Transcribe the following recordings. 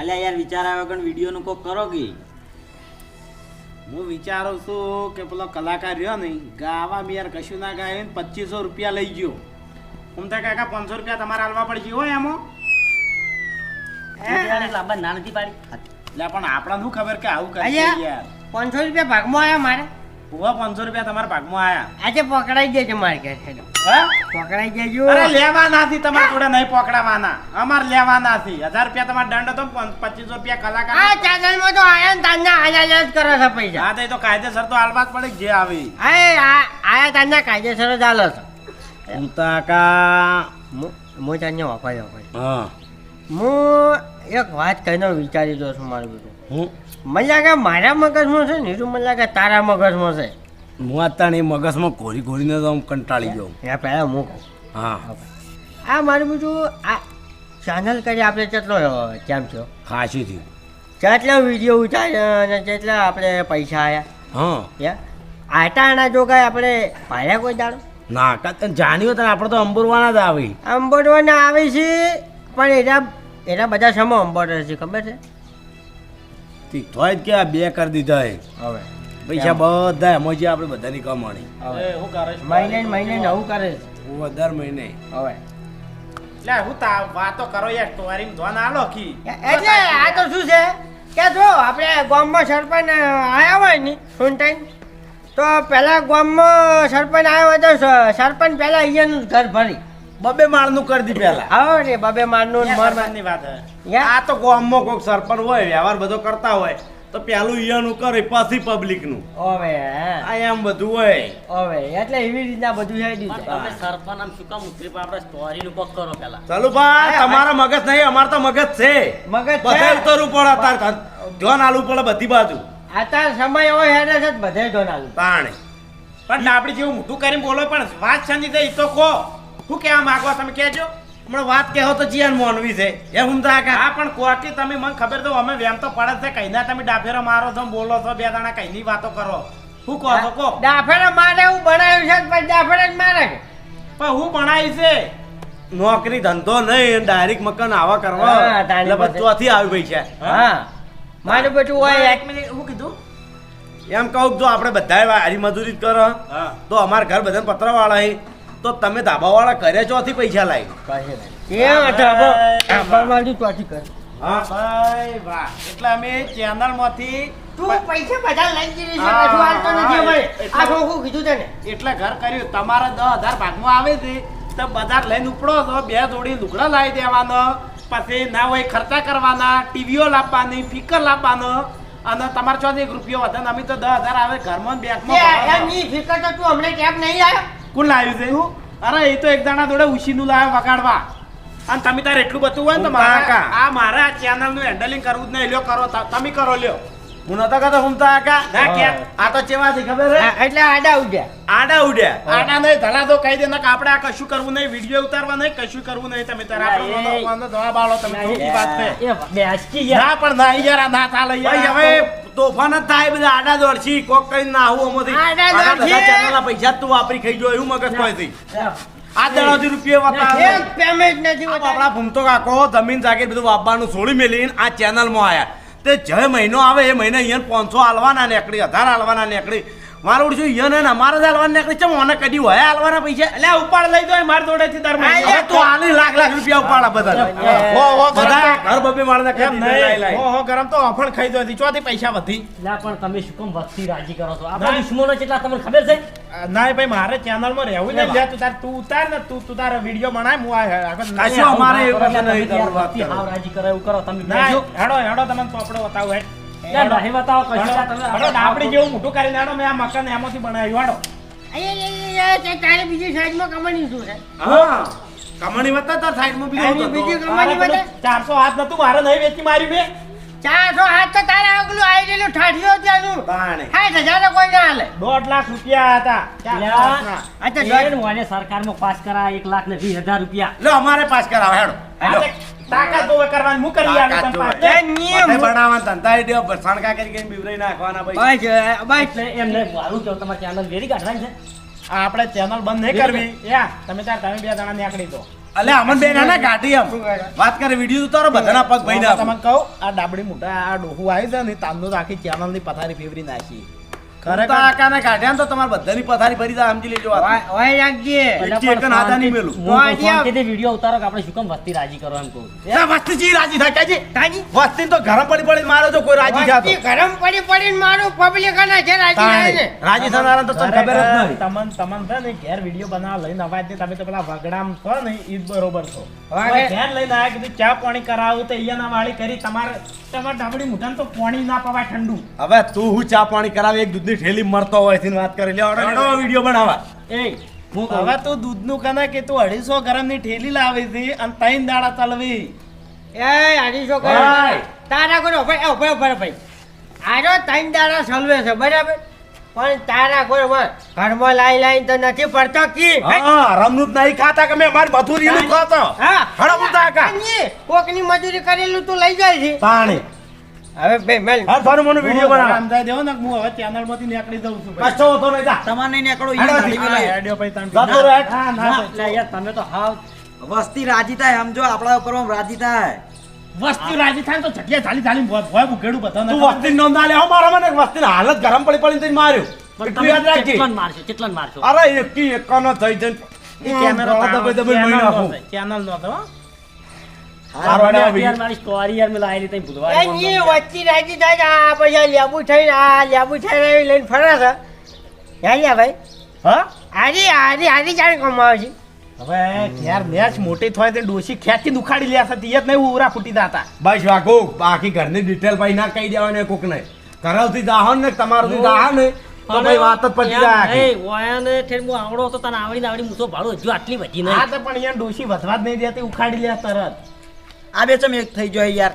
અલ્યા યાર વિચાર આવ્યો કે વીડિયો નું કોક કરો કે? હું વિચારું છું કે પેલો કલાકાર રહ્યો ને ગાવા યાર કશું ના ગાય ને પચીસો રૂપિયા લઈ ગયો. ઉમતા કાકા પાંચસો રૂપિયા તમારે હાલવા પડશે હોય એમાં. લાંબા નાનથી પાડી. એટલે પણ આપણને શું ખબર કે આવું કરે? યાર? પાંચસો રૂપિયા ભાગમાં આવ્યા મારે. ઊભા પાંચસો રૂપિયા તમારા ભાગમાં આયા. આજે પકડાઈ જજો મારે ઘેર હેડો. પકડાઈ જજો અરે લેવાના નથી તમારા જોડે નહીં પકડાવાના. અમારે લેવાના નથી હજાર રૂપિયા તમારો દંડ હતો પચીસો રૂપિયા આ ચાગલમાં તો આયા ને આજા આજા જ કરે છે પૈસા. હા તો એ તો કાયદેસર તો હાલવા જ પડે જે આવી. આ- આયા તાના કાયદેસર જ આલો છે. હું હું તાંજા વાપાય વાપરી હા. હું એક વાત કહીને વિચારી દઉં છું મારું બધું. મને મારા મગજમાં છે નીરુ એવું તારા મગજમાં છે. હું અત્યારે મગજમાં ઘોરી ઘોરીને તો હું કંટાળી ગયો. એ પહેલાં હું કહું. હા. આ મારું બીજું આ ચેનલ કરી આપણે કેટલો કેમ છો? ખાસી થયું. કેટલા વીડિયો ઉતાર્યા અને કેટલા આપણે પૈસા આવ્યા હા. આટા આના જો કાંઈ આપણે પાડ્યા કોઈ દાડો? ના કા જાણ્યું તને આપણે તો અંબોરવાના જ આવી. અંબોડવાના આવી છે પણ એના એના બધા સમો અંબોડર છે ખબર છે? થોય જ કે આ બે કરી દીધા એ? હવે. પૈસા બધા એમાં જે આપણે બધાની કમાણી હવે. શું કરે મહિને મહિને નવું કરે હું દર મહિને. હવે. એટલે હું તા વાતો કરો યાર તમારી ધોન આલો કી એટલે આ તો શું છે? કે જો આપણે ગામમાં સરપંચ આવ્યા હોય ને સુનટાઈન તો પહેલાં ગામમાં સરપંચ આવ્યો હોય તો સરપંચ પહેલાં અહીંયાનું ઘર ભરી. બબે માળનું કરી દી પેલા હા ને બબે મારનું ને મર સરપંચની વાત હે. આ તો ગામમાં કોઈક સરપંચ હોય વ્યવહાર બધો કરતા હોય તો પેલું ઈયાનું કરે પછી પબ્લિકનું. ઓવે આ એમ બધું હોય. ઓવે એટલે એવી રીતના બધું હેડી પણ છે તમે સરપંચ આમ શું કામ ઉતરી પણ આપણે સ્ટોરી નું પક કરો પેલા ચાલુ ભાઈ તમારા મગજ નહીં અમાર તો મગજ છે. મગજ છે. બધે ઉતરવું પડે તાર ધ્યાન આલવું પડે બધી બાજુ. અત્યારે સમય હોય હેડે છે બધે ધ્યાન આલું તાણે. પણ આપડે જેવું મોટું કરીને બોલો પણ વાત સમજી જાય તો કહો. શું કહેવા માંગો તમે કહેજો. હમણાં વાત કહેવો તો જીયાન મોનવી છે. એ હું કે હા પણ કોકી તમે મને ખબર તો અમે વેમ તો પડે છે. કઈના તમે ડાફેરો મારો છો બોલો છો બે દાણા કઈની વાતો કરો? શું કહો છો કહો. ડાફેરો મારે હું બનાવ્યું છે તો પછી ડાફેરે જ મારે પણ હું બનાવી છે? નોકરી ધંધો નહીં ડાયરેક્ટ મકાન આવા કરવા. હા, એટલે. બધુંથી આવી પૈસા હા? મારું બધું હોય. એક મિનિટ શું કીધું? એમ કહું જો આપણે બધા હારી મજૂરી જ કરો. તો અમારા ઘર બધા પતરાવાળા હે. તો તમે ધાબાવાળા કરે ચોથી પૈસા લાવી કેમ ઢાબો ઢાબામાં ચોથી કર. હા. ભાઈ વાહ. એટલે અમે ચેનલ તું પૈસા બધા લઈ જઈ હા, હાલતો નથી અમારે. આ શું કીધું તને? એટલે ઘર કર્યું. તમારા દસ હજાર ભાગમાં આવે છે તો બજાર લઈને ઉપડો તો બે જોડી લુગડા લાવી દેવાનો. પછી ના હોય ખર્ચા કરવાના ટીવીઓ લાવવાની ફિકર લાવવાનો. અને તમારે ચોથી એક રૂપિયો વધે અમે તો દસ હજાર આવે ઘરમાં બેંકમાં ફિકર તો તું હમણાં કેમ નહીં આવ્યો કોણ લાવ્યું છે હું અરે એ તો એક દાણા જોડે ઉશીનું લાવ્યા વગાડવા. અને તમે તારે એટલું બધું હોય ને તો મારા આ મારા ચેનલનું હેન્ડલિંગ કરવું જ નહીં. લ્યો કરો. તમે કરો લ્યો. હું નતો કહેતો હુમતા આકા ના કે આ તો ચેવા છે ખબર છે એટલે આડા ઉડ્યા. આડા ઉડ્યા. આડા નહીં ધડા તો કહી દે ને કે આપણે આ કશું કરવું નહીં. વીડિયો ઉતારવા નહીં કશું કરવું નહીં. તમે તારા આપણો વાંધો જવાબ આલો તમે ખોટી વાત છે. એ બેસકી યાર ના પણ ના યાર ના ચાલે યાર. હવે તોફાન જ થાય બધા આડા દોડશી કોક કરીને ના આવું આડા બધા ચેનલના પૈસા તું વાપરી ખાઈ જો એવું મગજ કોઈ થી આ દડાથી રૂપિયા એક પેમેન્ટ નથી આપણા ભૂમતો કાકો જમીન જાગીર બધું વાપવાનું છોડી મેલીને આ ચેનલમાં આવ્યા તે જે મહિનો આવે એ મહિને અહીંયા પાંચસો હાલવાના નીકળી હજાર હાલવાના નીકળી. મારું ઉડશું અહીંયા ને અમારે જ હાલવાના નીકળી છે મને કદી હોય હાલવાના પૈસા એટલે ઉપાડ લઈ દો માર જોડે થી તાર આ હવે તું હાલી લાખ લાખ રૂપિયા ઉપાડા બધા હો હો બધા ઘર બબે મારને લાઈ નહીં હો હો ગરમ તો અફણ ખાઈ દો ચોથી પૈસા વધી ના પણ તમે શું કમ વસ્તી રાજી કરો છો આપણા દુશ્મનો કેટલા તમને ખબર છે ના ભાઈ મારે ચેનલમાં રહેવું ને લે તું તાર તું ઉતાર ને તું તું તારો વીડિયો બનાય હું આ આગળ ના કશું અમારે એવું નહીં યાર વાત વસ્તી હાવ રાજી કરો એવું કરો તમે ના, હેડો હેડો તમને ચોપડો બતાવું હેડ નહીં બતાવો કશું. ના તમે હેડો ડાબડી જેવું મોટું કરીને હેડો મેં આ મકાન એમાંથી બનાવ્યું. હેડો અહીંયા, અહીંયા, અહીંયા, તે તારે બીજી સાઈડમાં કમાણી શું છે? હા કમાણી વત્તા તાર સાઈડમાં બીજું બીજી કમાણી પેલું ચારસો હાથ નતું મારે નહીં વેચી મારી મેં. ચારસો હાથ તો તારે આગલું આવી ગયેલું ઠાઠીઓ ત્યાંનું સાઠ હજાર કોઈ ના હાલે. દોઢ લાખ રૂપિયા હતા. મને સરકારમાં પાસ કરા એક લાખ ને વીસ હજાર રૂપિયા. લો અમારે પાસ કરાવે હેડો. તાકાત તો કરવાની હું કરી આલું તાકાત તને તો પાછું. હોય. એ નિયમ. બધે ધંધા ઈ દ્યો, કરી કરીને બીવરાઈ નાખવાના ભાઈ. બસ બસ એટલે એમને મારું કેવું તમારે ચેનલ વેરી કાઢવાની છે. આપણે ચેનલ બંધ નહીં કરવી. યા તમે તાર તમે બે જણા નીકળી દો અલે અમન બેન ના કાઢી એમ. વાત કરે વીડિયો ઉતારો બધાના પગ ભાઈ તમને કહું આ ડાબડી મોટા આ ડોહું આવી છે ને તાંદો આખી ચેનલની પથારી ફેવરી નાખી. કાકાને કાઢ્યા ને તો તમારે બધાની પથારી ફરી જાય સમજી લેજો ઓય- ઓય રાખજે એક થી એક હાથા નહીં મેલું. હું કહું, ઉતારો કે આપણે શું કામ વસ્તી રાજી કરો એમ કહું. એ વસ્તી રાજી થાય કાજી કાજી વસ્તી તો ઘરે પડી પડી મારો તો કોઈ રાજી થતો. ગરમ પડી પડીને મારું પબ્લિક ના છે રાજી થાય ને. રાજી થનારા તો તને ખબર જ નહીં. તમન તમન છે ને ઘેર વીડિયો બનાવવા લઈને અવાજ દે તમે તો પેલા વગડામ છો ને ઈ જ બરોબર છો. ઘેર લઈને આયા કીધું ચા પાણી કરાવું તો અહીંયાના વાળી કરી તમારે તમારે ડાબડી મુઠાને તો પાણી ના પવાય ઠંડુ. હવે તું હું ચા પાણી કરાવે એક દૂધની ઠેલી મરતો હોય છે વાત કરી. લેવા વીડિયો બનાવા એ હું હવે તું દૂધનું કના કે તું અઢીસો ગ્રામની ઠેલી લાવે છે અને ત્રણ દાડા તલવી. એ અઢીસો તારા કોઈ ઊભા ઊભા ઊભા ભાઈ. આજો ત્રણ દાડા સલવે છે બરાબર? પણ તારા કોઈ ઘરમાં લાઈ લાઈ તો નથી પડતો કી? હા? રમનું નહીં ખાતા કે મેં મારી મથુરીનું ખાતો? હા. કાંઈ કોકની મજૂરી કરેલું તું લઈ જાય છે. પાણી. હવે બે મેલ હા ફરું મને વીડિયો બનાવ સમજાઈ દેવો ને હું હવે ચેનલમાંથી નીકળી દઉં છું કશો હોતો નહીં જા તમારે નહીં નીકળો હેડો ઈ હજી. ગાડી હા, પેલા. હેડ્યો ભાઈ તમે. જતો રહે. ના, ના, ના, ભાઈ. એટલે યાર તમે તો હાવ વસ્તી રાજી થાય સમજો આપણા ઉપર રાજી થાય વસ્તી રાજી થાય તો જગ્યા ચાલી ચાલી ભોય બધાને તું વસ્તી નોંધ આલે હો મારા મને વસ્તી હાલત ગરમ પડી પડી તને માર્યો કેટલાને મારશો કેટલાને મારશો અરે એકી એકનો થઈ જઈને ચેનલ દબાઈ દબાઈ મહી નાખું. ચેનલ નો હતો મોટી થાય તે ડોશી ખેંચી દુખાડી લે છે. જ નહીં ઉરા ફૂટી દાતા બસ વાગો બાકી ઘરની ડિટેલ ભાઈ ના કહી દેવાની કોક ને ઘરથી દાહો ને તમારથી દાહો ને તો ભાઈ વાત જ પતી જાય એ ઓયાને ઠેર હું આવડો હતો તને આવડી આવડી મૂછો ભાડો હજુ આટલી વધી હા નહીં તો પણ અહીંયા ડોસી વધવા જ નહીં દેતી ઉખાડી લે તરત. આ બે ચમ એક થઈ જાય યાર.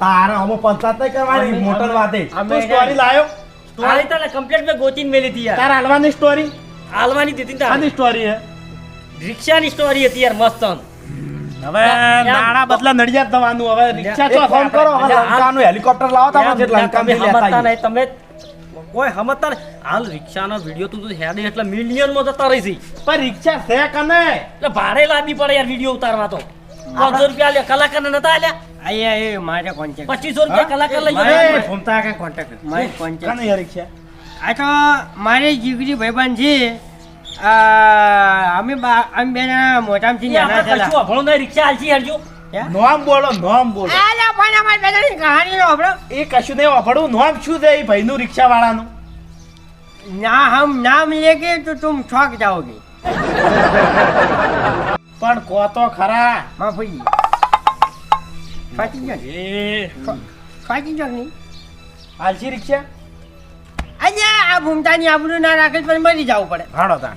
તારે અમો પંચાયત નહીં કરવાની મોટર વાતે. તું સ્ટોરી લાયો? સ્ટોરી તને કમ્પ્લીટ મે ગોતીન મેલી હતી યાર. તાર હાલવાની સ્ટોરી હાલવાની દીધી ને આની સ્ટોરી હે. રિક્ષાની સ્ટોરી હતી યાર મસ્ત હવે નાણા બદલા નડિયાદ દવાનું હવે રિક્ષા એક ફોન કરો. લંકાનું હેલિકોપ્ટર લાવો તો આપણે તમે લંકામાં લેતા નહીં તમે કોઈ હમતર હાલ હાલ રિક્ષાનો વીડિયો તું તો હેડે એટલે મિલિયનમાં જતા રહી છે પણ રિક્ષા છે કને એટલે ભારે લાવવી પડે યાર વીડિયો ઉતારવા તો. પાંચસો રૂપિયા લે કલાકારને નતા આલ્યા? અહીંયા એ મારે કોન્ટેક્ટ પચીસો રૂપિયા કલાકાર લઈ મારે જાય ફોનતા કોન્ટેક્ટ મારે કોન્ટેક્ટ કને યાર રિક્ષા આ તો મારે જીગરી ભાઈબંધ છે અમે અમે બે જણા મોટામાંથી નાના આપણે કશું થયેલા. નહીં રિક્ષા હાલશી હેડજો. નોમ બોલો નોમ બોલો. આલા પણ અમારી બે કહાની નો. એ કશું નહીં વાપરવું નોમ શું છે એ ભાઈનું રિક્ષા વાળાનું ના હમ નામ લેકે તો તુમ છોક જાઓગે. પણ કો તો ખરા. માફી ફાટી ગયો એ. ફાટી ગયો ની? હાલસી રિક્ષા? અહીંયા આ ભૂમતાની આબરૂ ના રાખે પણ મરી જવું પડે. હાડો તા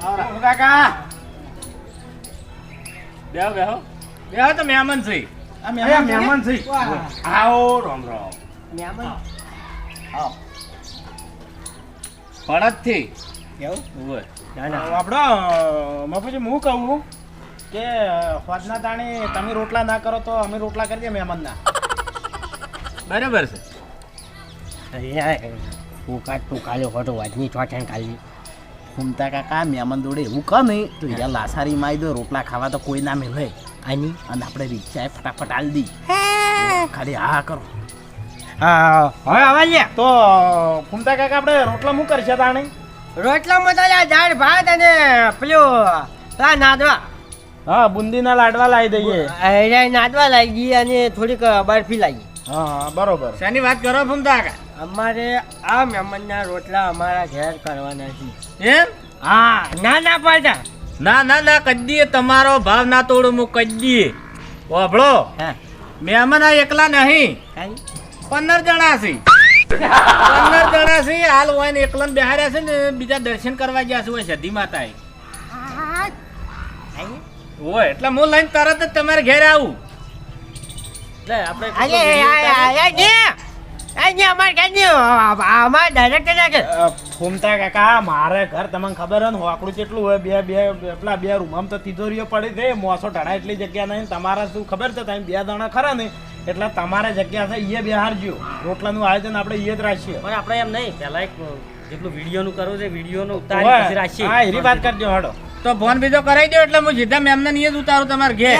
કાકા. બેહો બેહો. બેહો તો મહેમાન છે. આ મહેમાન મહેમાન છે. આવો રામ રામ. મહેમાન. પડતથી એવું? ના ના. આપણો મફુજી હું કહું કે ફોજના તાણી તમે રોટલા ના કરો તો અમે રોટલા કરી દઈએ મહેમાનના. બરાબર છે. અહીંયા તું કાઢ તું કાલ્યો ખોટો વાજની ચોટાણ કાલી ઘૂમતા કાકા મહેમાન દોડે એવું કહે નહીં. તો યાર લાસારી મારી દો રોટલા ખાવા તો કોઈ ના મેળવે આની? અને આપણે રિક્ષાએ ફટાફટ આલ દી. ખાલી હા કરો. હા હવે આવા લે. તો ફૂમતા કાકા આપણે રોટલા શું કરશે તાણે રોટલા તો આ દાળ ભાત અને પેલું આ નાદવા. હા બુંદીના લાડવા લાવી દઈએ. નાદવા લાવી દઈએ અને થોડીક બરફી લાગી હા બરોબર. શેની વાત કરો ફૂમતા કાકા? અમારે આ મહેમાનના રોટલા અમારા ઘેર કરવાના છે એમ હા ના ના પાડતા ના ના ના કદી તમારો ભાવ ના તોડું હું કદી વાભળો મહેમાન આ એકલા નહીં પંદર જણા છે પંદર જણા છે હાલ હોય ને એકલા બેહાર્યા છે ને બીજા દર્શન કરવા ગયા છે હોય સધી માતાએ હોય એટલે હું લઈને તરત જ તમારે ઘેર આવું લે આપણે. અહીંયા અમારે ઘરની અમારે ડાયરેક્ટર ના કે અ, ફૂમતા કાકા મારે ઘર તમને ખબર હોય ને હોકડું કેટલું હોય બે બે પેલા બે રૂમમાં તો તિજોરીઓ પડી છે. મોસો ઢાળા એટલી જગ્યા નહીં. તમારે શું ખબર છે? તમે બે દાણા ખરા ને એટલે તમારે જગ્યા છે એ બિહારજો. રોટલાનું આયોજન આપણે એ જ રાખીએ. પણ આપણે એમ નહીં. પહેલા એક જેટલું વિડીયોનું કરવું છે વિડીયોનું ઉતારી પછી રાખીએ. હા એની વાત કરજો હડો તો ફોન બીજો કરાવી દો એટલે હું સીધા મેમને નહીં જ ઉતારું તમારે ઘેર.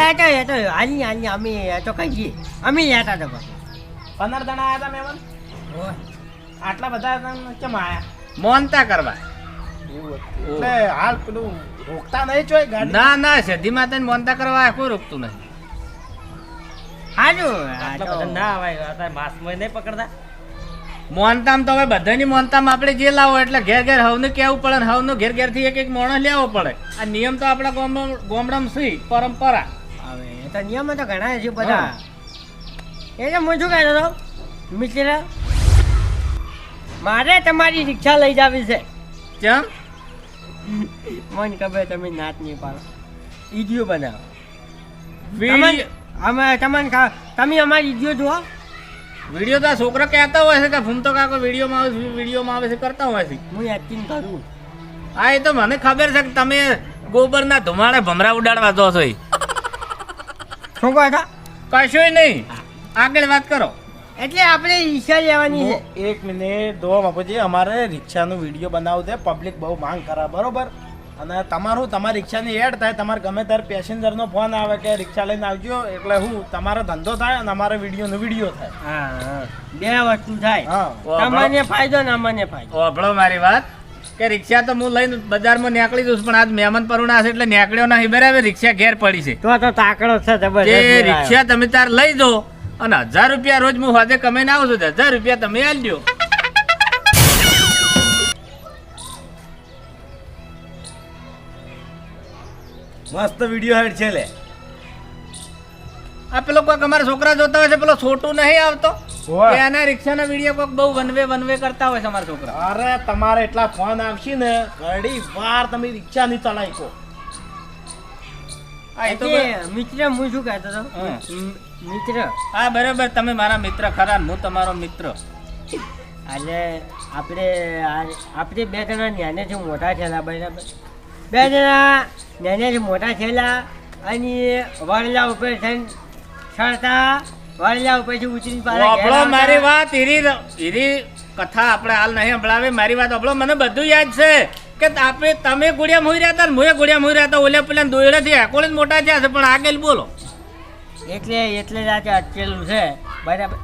અમે તો કઈ જઈએ અમે હતા પંદર જણા આવ્યા હતા મહેમાન આટલા બધા તમે કેમ આયા? મોનતા કરવા. એટલે હાલ પેલું રોકતા નહીં ચોય ગાડી? ના ના સધી માતા મોનતા કરવા કોઈ રોકતું નહીં આટલા બધા ના આવે અત્યારે માસમાં નહીં પકડતા? મોનતામ તો હવે બધાની મોનતામ આપણે જે લાવો એટલે ઘેર ઘેર હવનું કેવું પડે ને હવનું ઘેર ઘેરથી એક એક મોણસ લેવો પડે. આ નિયમ તો આપણા ગોમડમ ગામડામાં સી પરંપરા. હવે નિયમો તો ઘણા છે બધા. એ તો હું શું કહેતો હતો મિત્ર મારે તમારી રિક્ષા લઈ જાવી છે. કેમ? મને ખબર તમે નાચ નહીં પાડો. ઈડિયો બનાવો. અમે તમને તમે અમારી ઈડિયો જુઓ. વીડિયો તો છોકરો કહેતા હોય છે કે ફૂમતો કાકો વિડીયોમાં આવે છે વિડીયોમાં આવે છે કરતા હોય છે. હું એક્ટિંગ કરું. હા એ તો મને ખબર છે કે તમે ગોબરના ધુમાડે ભમરા ઉડાડવા દો છો શું કહો કશું નહીં. આગળ વાત કરો. એટલે આપણે રિક્ષા લેવાની છે. એક મિનિટ દો બાપુજી અમારે રિક્ષાનો વીડિયો બનાવવું છે. પબ્લિક બહુ માંગ કરે બરોબર? અને તમારું તમારી રિક્ષાની એડ થાય તમારે ગમે ત્યારે પેસેન્જરનો ફોન આવે કે રિક્ષા લઈને આવજો એટલે હું તમારો ધંધો થાય અને અમારે વિડીયોનો વીડિયો થાય. હા હા. બે વસ્તુ થાય. હા. તમને ફાયદો ને અમને ફાયદો. અભળો મારી વાત. કે રિક્ષા તો હું લઈને બજારમાં નીકળી દઉં છું, પણ આજ મહેમાન પરુણા છે એટલે નીકળ્યો નહીં. બરાબર રિક્ષા ઘેર પડી છે. તો તો તાકડો છે જબરદસ્ત રિક્ષા તમે તાર લઈ દો અને હજાર રૂપિયા રોજ હું સાથે કમાઈને આવું છું હજાર રૂપિયા તમે આલજો મસ્ત વીડિયો હેડ છે લે આ પેલો કોઈક અમારા છોકરા જોતા હોય છે પેલો છોટું નહીં આવતો? એના રિક્ષાના વીડિયો કોઈક બહુ વનવે વનવે કરતા હોય છે અમારા છોકરા. અરે તમારે એટલા ફોન આવશે ને ઘડી વાર તમે રિક્ષા નહીં ચલાવી મિત્ર હું શું કહેતો હતો? મિત્ર. હા બરાબર. તમે મારા મિત્ર ખરા હું તમારો મિત્ર. આજે આપણે આપણે બે જણા નાનેથી મોટા છેલા બરાબર? બે જણા નાનેથી મોટા થયેલા અને વડલા ઉપર થઈને ચડતા વડલા ઉપરથી ઉતરી આપણો મારી વાત હીરી હીરી કથા આપણે હાલ નહીં સંભળાવે. મારી વાત આપણો મને બધું યાદ છે. કે આપણે તમે ગુડિયા મોઈ રહ્યા હતા ને મુએ ગુડિયા મોઈ રહ્યા હતા ઓલે પેલા દોયડે થી એકોળે મોટા થયા છે પણ આગળ બોલો. એટલે એટલે જ આજે અટકેલું છે બરાબર.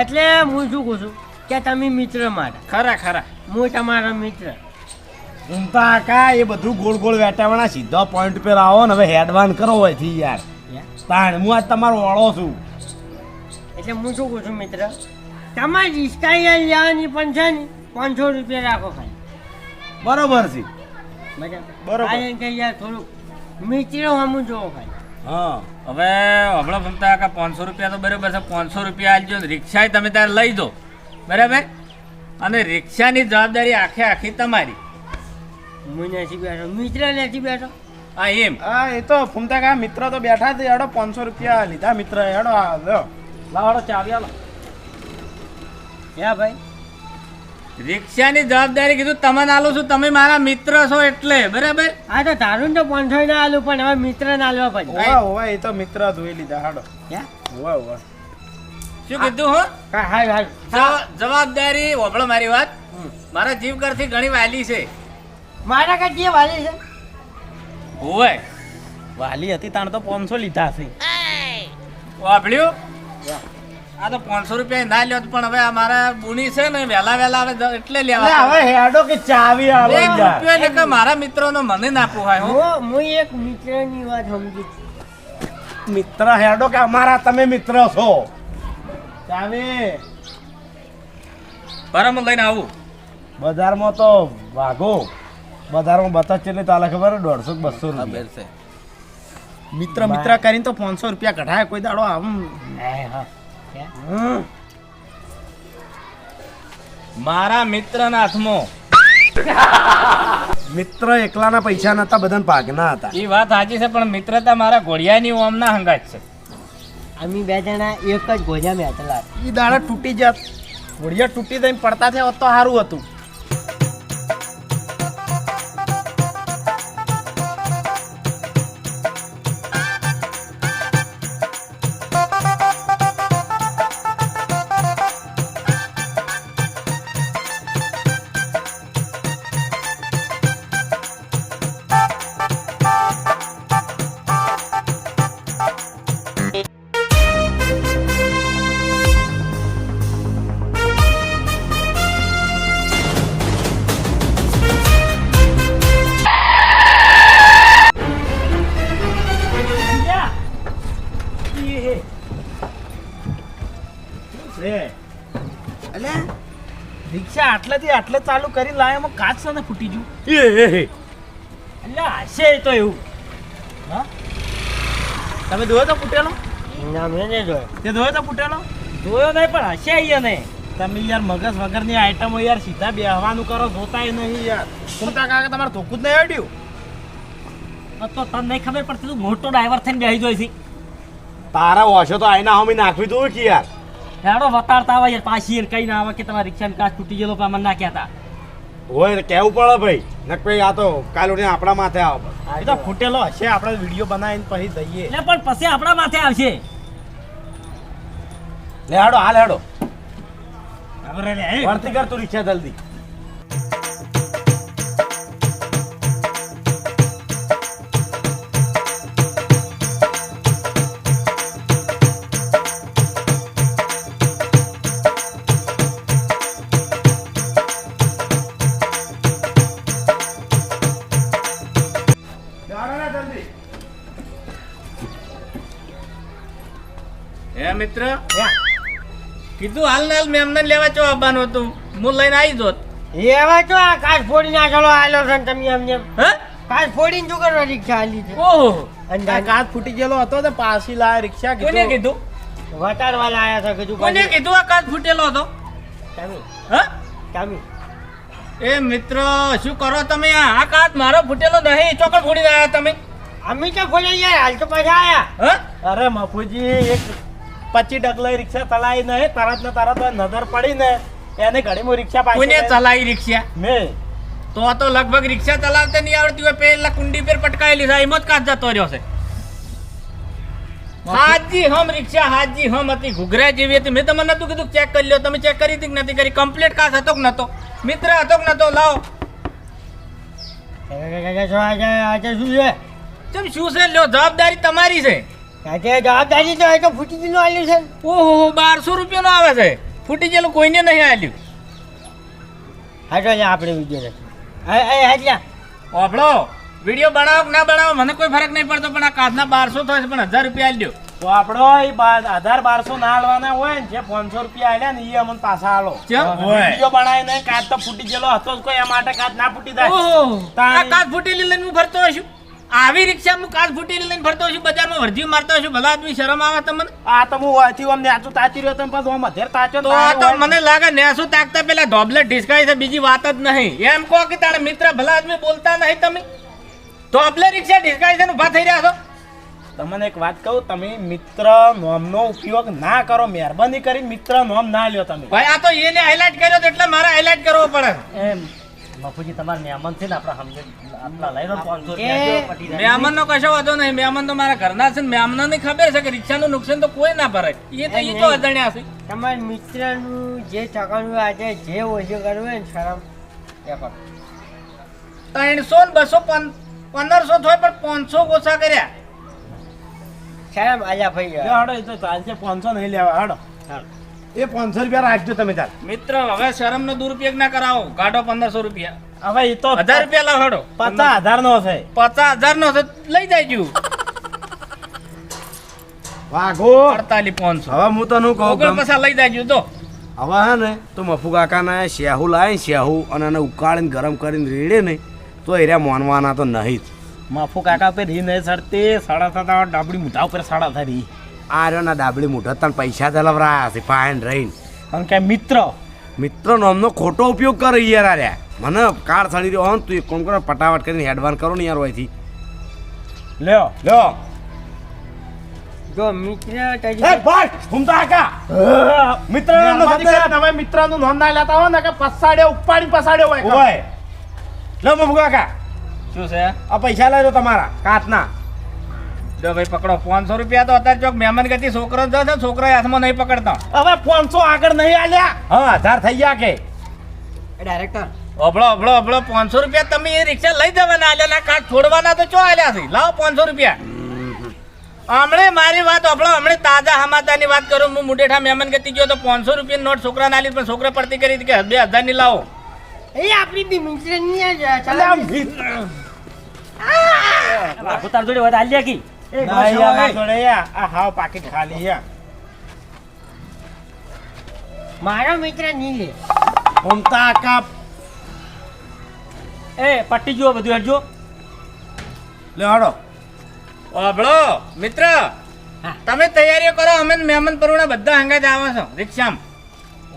એટલે હું શું કહું છું કે તમે મિત્ર મારા ખરા ખરા. હું તમારો મિત્ર. ઘૂમતા કા એ બધું ગોળ ગોળ વેટાવાના સીધો પોઈન્ટ પર આવો ને હવે હેડવાન કરો હોયથી યાર. તાણ હું આજ તમારો વાળો છું. એટલે હું શું કહું છું મિત્ર? તમારી અહીંયા લેવાની પણ છે ને પાંચસો રૂપિયા રાખો ખાલી. બરોબર છે. બરાબર. કે યાર થોડુંક મિત્રો હમું જોવો ભાઈ. હા. હવે હમણાં ભમતા કે પાંચસો રૂપિયા તો બરાબર છે. પાંચસો રૂપિયા આપજો ને રિક્ષા તમે ત્યાં લઈ દો. બરાબર? અને રિક્ષાની જવાબદારી આખે આખી તમારી. હું નથી બેઠો. મિત્ર નથી બેઠો? હા એમ. હા એ તો ફૂમતા કા મિત્ર તો બેઠા છે. હેડો પાંચસો રૂપિયા લીધા મિત્ર હેડો આ લ્યો. લાવો ચાવી આલો ભાઈ. રિક્ષાની જવાબદારી કીધું તમને આલું છું તમે મારા મિત્ર છો એટલે. બરાબર? આ તો તારું ને તો પાંચસો ના આલું પણ હવે મિત્ર ના આલવા પડે. ઓવા ઓવા એ તો મિત્ર જોઈ લીધા હાડો? ઓવા ઓવા શું કીધું હો? હા હાલ જવાબદારી વભળો મારી વાત. મારા જીવ કરથી ઘણી વાલી છે. મારા કાંઈ જે વાલી છે? હોવે. વાલી હતી તાણ તો પાંચસો લીધા છે. વાપડ્યું આ તો પાંચસો રૂપિયા ના લ્યો પણ હવે અમારે બુની છે ને વહેલા વહેલા આવે એટલે લેવા હવે હેડો કે ચાવી આવે એક રૂપિયો એટલે કે મારા મિત્રોનો મને ના પોહાય હું. હું એક મિત્રની વાત સમજી. મિત્ર હેડો કે અમારા તમે મિત્ર છો. ચાવી. બરાબર લઈને આવું. બજારમાં તો વાઘો. બજારમાં બતા ચેટલી તાલે ખબર દોઢસો બસો રૂપિયા. મિત્ર મિત્ર કરીને તો પાંચસો રૂપિયા કઢાય કોઈ દાડો આમ. હા. હા હમ. મારા મિત્રના હાથમાં. મિત્ર એકલાના પૈસા નતા બધાને ભાગના હતા. એ વાત સાચી છે પણ મિત્રતા મારા ઘોડિયાની ઓમના હંગાત છે. અમે બે જણા એક જ ગોજા મેં હતા એ દાડા તૂટી જાત. ઘોડિયા તૂટી જઈને પડતા થયા હોત તો સારું હતું. આટલે ચાલુ કરી લાયામાં કાચ સાથે ને ફૂટી ગયું. એટલે હશે તો એવું. તમે જોયો તો ફૂટેલો? ના મેં નહીં જોયો. તે જોયો તો ફૂટેલો? જોયો નહીં પણ હશે અહીંયા નહીં. તમે યાર મગજ વગરની આઈટમો યાર સીધા બેહવાનું કરો જોતાય નહીં યાર. સુમતા કાકા તમારે ધોકું જ નહીં અડ્યું? તો તને નહીં ખબર પડતી તું મોટો ડ્રાઈવર થઈને બેસી જોઈ છે તારા ઓછો તો આઈના હોમી નાખવી તું કે યાર. હેડો વતાડતા આવે યાર પાછી એને કઈ ના આવે કે તમારા રિક્ષાની કાચ તૂટી ગયેલો પણ મને ના કહેતા. હોય કેવું પડે ભાઈ? નક ભાઈ આ તો કાલ ઉઠીને આપણા માથે આવે એ તો ફૂટેલો હશે આપણે વીડિયો બનાવીને પછી દઈએ. એટલે પણ પછી આપણા માથે આવશે. લે હાડો હાલ હાડો. એ. કર તું રિક્ષા જલ્દી. કીધું હાલ ને હાલ મેં એમને લેવા ચો આવવાનું હતું? હું લઈને આવી જોત. એવા ચો આ કાચ ફોડીને આ ચલો આવેલો છે ને તમે એમને હે? કાચ ફોડીને શું કરવા રિક્ષા આલી છે? ઓહો. આ કાચ ફૂટી ગયેલો હતો તો પાછી લાયા રિક્ષા કોને કીધું. કીધું? વટાડવાલા આયા છે કીધું કોને કીધું આ કાચ ફૂટેલો હતો? તમે. હે? તમે. એ મિત્ર શું કરો તમે? આ આ કાચ મારો ફૂટેલો નહીં ચોકડ ફોડી આવ્યા તમે? અમે તો ફોડી યાર હાલ તો પાછા આયા. હે? અરે મફુજી એક પચી ડગલા રિક્ષા ચલાવી ને તરત ને તરત નજર પડી ને એને ઘડીમાં રિક્ષા કોને ચલાવી રિક્ષા મેં તો તો લગભગ રિક્ષા ચલાવતા નહીં આવડતી હોય પેલા કુંડી પર પટકાયેલી છે એમાં જ કાચ જતો રહ્યો છે હાજી હમ રિક્ષા હાજી હમ હતી ઘુઘરા જેવી હતી મેં તમને નતું કીધું ચેક કરી લો તમે ચેક કરી હતી કે નથી કરી કમ્પ્લીટ કાચ હતો કે નતો મિત્ર હતો કે નતો લાવો આજે શું છે ચમ શું છે લ્યો જવાબદારી તમારી છે આજે જવાબદારી તો એ તો ફૂટી ગયેલું આલ્યું છે. ઓહો બારસો રૂપિયાનો આવે છે. ફૂટી ગયેલું કોઈને નહીં આવ્યું હા તો આપણે વીડિયો નથી ઓભળો વીડિયો બનાવો ના બનાવો મને કોઈ ફરક નહીં પડતો પણ આ કાચના બારસો થાય છે પણ હજાર રૂપિયા આલ્યો. તો આપણો હજાર બારસો ના હાલવાના હોય ને જે પાંચસો રૂપિયા આલ્યા ને એ અમને પાછા હાલો વીડિયો બનાવીને કાચ તો ફૂટી ગયેલો હતો કોઈ એ માટે કાચ ના ફૂટી જાય. કાચ ફૂટી લઈને હું ફરતો હશું આવી રિક્ષા હું કાચ ફૂટેલી લઈને ફરતો છું બજારમાં વર્જી મારતો છું ભલા આદમી શરમ આવે તમને? આ તો હું વાંચ્યું અમને આચું તાચી રહ્યો તમે પાછું આમ અધેર તાચો તો આ તો મને લાગે નેસું તાકતા પેલા ધોબલે ઢીસકાય છે બીજી વાત જ નહીં. એમ કહો કે તારા મિત્ર ભલા આદમી બોલતા નહીં તમે? ધોબલે રિક્ષા ઢીસકાય છે ને ઊભા થઈ રહ્યા છો? તમને એક વાત કહું તમે મિત્ર નોમનો ઉપયોગ ના કરો મહેરબાની કરી મિત્ર નોમ ના લ્યો તમે. ભાઈ આ તો એને હાઇલાઇટ કર્યો તો એટલે મારે હાઇલાઇટ કરવો પડે. એમ. બાપુજી તમારા મહેમાન છે ને આપણા સમજે આટલા લઈ લો પાંચસો એ, રૂપિયા પટી જાય. મહેમાનનો કશો વાંધો નહીં. મહેમાન તો મારા ઘરના છે ને મહેમાનોને ખબર છે કે રિક્ષા નું નુકસાન તો કોઈ ના ભરાય. એ તો એ તો અજાણ્યા છે. તમારા મિત્રનું જે ઠકાણું આજે જે ઓછું કરવું હોય ને શરમ. એ કરો ત્રણસો ને બસો પંદરસો થાય પણ પાંચસો ઓછા કર્યા. શરમ આલ્યા ભાઈ. હાડો એ તો ચાલશે. પાંચસો નહીં લેવા હાડો. એ પાંચસો રૂપિયા રાખજો તમે ચાલ મિત્ર હવે શરમનો દુરુપયોગ ના કરાવો. કાઢો પંદરસો રૂપિયા. હવે એ તો હજાર રૂપિયા લાવ પચાસ હજાર નો છે. પચાસ હજાર નો છે લઈ જાય વાઘો. અડતાલીસ પાંચસો. હવે હું તને કહું ઓગણ ગમ- લઈ જાય તો હવે હે ને તો મફુ કાકાના શેહુ લાવે શેહુ અને એને ઉકાળીને ગરમ કરીને રેડે ને તો એર્યા મોનવાના તો નહીં જ. માફુ કાકા પર રી નહીં સડતી સાડા સાત ડાબડી મોઢા ઉપર સાડા થરી આ રહ્યો ના ડાબલી મુઠા તને પૈસા તલવરાયા છે પાયન રહીને. કારણ કે મિત્ર? મિત્ર નામનો ખોટો ઉપયોગ કરે યાર આ મને કાર સડી રહ્યો હોન તું એક કોણ કરો ફટાફટ કરીને હેડવાન કરો ને યાર હોયથી લ્યો. લ્યો. જો મિત્ર એ ભાઈ હુમતા કાકા મિત્ર તમે મિત્રનું નોંધ ના લેતા હો ને કે પસાડ્યો ઉપાડી પસાડ્યો હોય. ઓય લો મમુ કાકા શું છે? આ પૈસા લેજો તમારા કાચના. જો ભાઈ પકડો પાંચસો રૂપિયા તો અત્યારે ચોક મહેમાન ગતિ છોકરો જ છે છોકરો હાથમાં નહીં પકડતો. હવે પાંચસો આગળ નહીં આલ્યા? હા હજાર થઈ ગયા કે. ડાયરેક્ટર અબળો અબળો અબળો પાંચસો રૂપિયા તમે એ રિક્ષા લઈ જવાના આલ્યા ના કાચ છોડવાના તો ચો આલ્યા છે? લાવો પાંચસો રૂપિયા. હમણે મારી વાત અબળો હમણે તાજા હમાતાની વાત કરું હું મુડેઠા મહેમાન ગતિ ગયો તો પાંચસો રૂપિયા નોટ છોકરાને આલી પણ છોકરા પડતી કરી કે બે હજારની લાવો. એ આપણી બી મિત્રની જ અલ્યા, ચલાવી. મિત્ર. લાખો તાર જોડે વાત આલ્યા કી? એ. આ હાવ પાકીટ ખાલી મારો મિત્ર નહીં લે હુમતા એ પટ્ટી જુઓ બધું હેડજો. લે હડો. અબળો મિત્ર. તમે તૈયારીઓ કરો અમે મહેમાન પરુણા બધા હંગા જ આવો છો. રિક્ષામાં.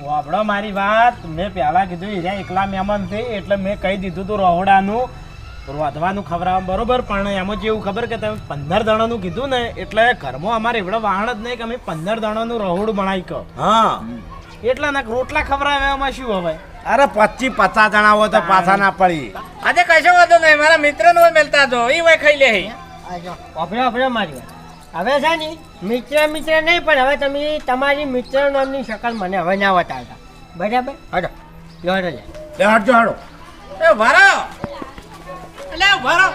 વાપડો મારી વાત. મેં પહેલા કીધું હીરા એકલા મહેમાન થઈ એટલે મેં કહી દીધું તું રોહડાનું. રોધવાનું ખવડાવવા બરોબર પણ એમાં જેવું ખબર કે તમે પંદર દણાનું કીધું ને એટલે ઘરમાં અમારે એવડો વાહણ જ નહીં કે અમે પંદર દણાનું રહોડ બનાવી કહો. હા. એટલા ના રોટલા ખવડાવવામાં શું હવે? અરે પચીસ પચાસ જણા હોય તો પાછા ના પડી. આજે કશો વાંધો નહીં મારા મિત્ર નો મેલતા જો એ હોય ખાઈ લે અભડો અભડો મારી હવે છે ને મિત્ર મિત્ર નહીં પણ હવે તમે તમારી મિત્ર નામની શકલ મને હવે ના બતાવતા. બરાબર? હડો હડો હડો. એ ભરો એટલે ભરો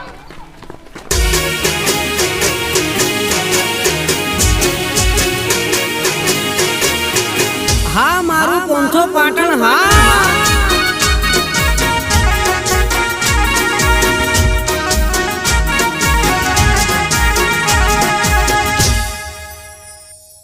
હા મારું પોંથો પાટણ હા.